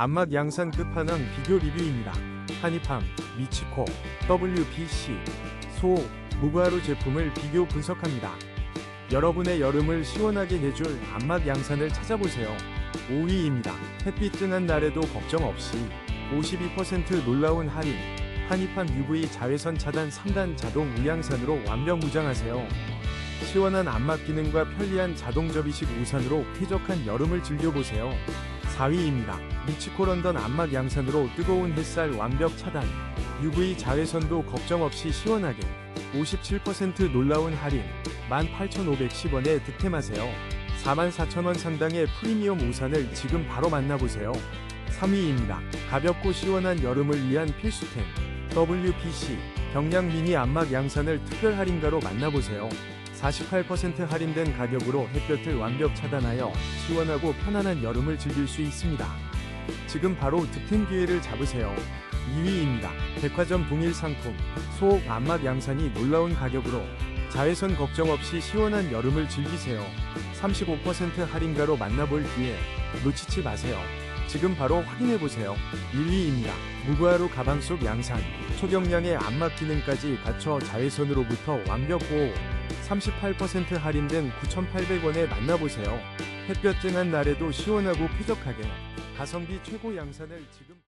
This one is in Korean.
안막 양산 끝판왕 비교 리뷰입니다. 한입함, 미치코, WBC, 소, 무가루 제품을 비교 분석합니다. 여러분의 여름을 시원하게 해줄 안막 양산을 찾아보세요. 5위입니다. 햇빛 뜨는 날에도 걱정 없이 52% 놀라운 할인. 한입함 UV 자외선 차단 3단 자동 우량산으로 완벽 무장하세요. 시원한 안막 기능과 편리한 자동 접이식 우산으로 쾌적한 여름을 즐겨보세요. 4위입니다. 미치코 런던 안막 양산으로 뜨거운 햇살 완벽 차단. UV 자외선도 걱정 없이 시원하게. 57% 놀라운 할인. 18,510원에 득템하세요. 44,000원 상당의 프리미엄 우산을 지금 바로 만나보세요. 3위입니다. 가볍고 시원한 여름을 위한 필수템. WPC 경량 미니 안막 양산을 특별 할인가로 만나보세요. 48% 할인된 가격으로 햇볕을 완벽 차단하여 시원하고 편안한 여름을 즐길 수 있습니다. 지금 바로 득템 기회를 잡으세요. 2위입니다. 백화점 동일 상품 소옥 안막 양산이 놀라운 가격으로 자외선 걱정 없이 시원한 여름을 즐기세요. 35% 할인가로 만나볼 기회 놓치지 마세요. 지금 바로 확인해보세요. 1위입니다. 무구하루 가방 속 양산, 초경량의 안막 기능까지 갖춰 자외선으로부터 완벽 보호. 38% 할인된 9,800원에 만나보세요. 햇볕 쨍한 날에도 시원하고 쾌적하게 가성비 최고 양산을 지금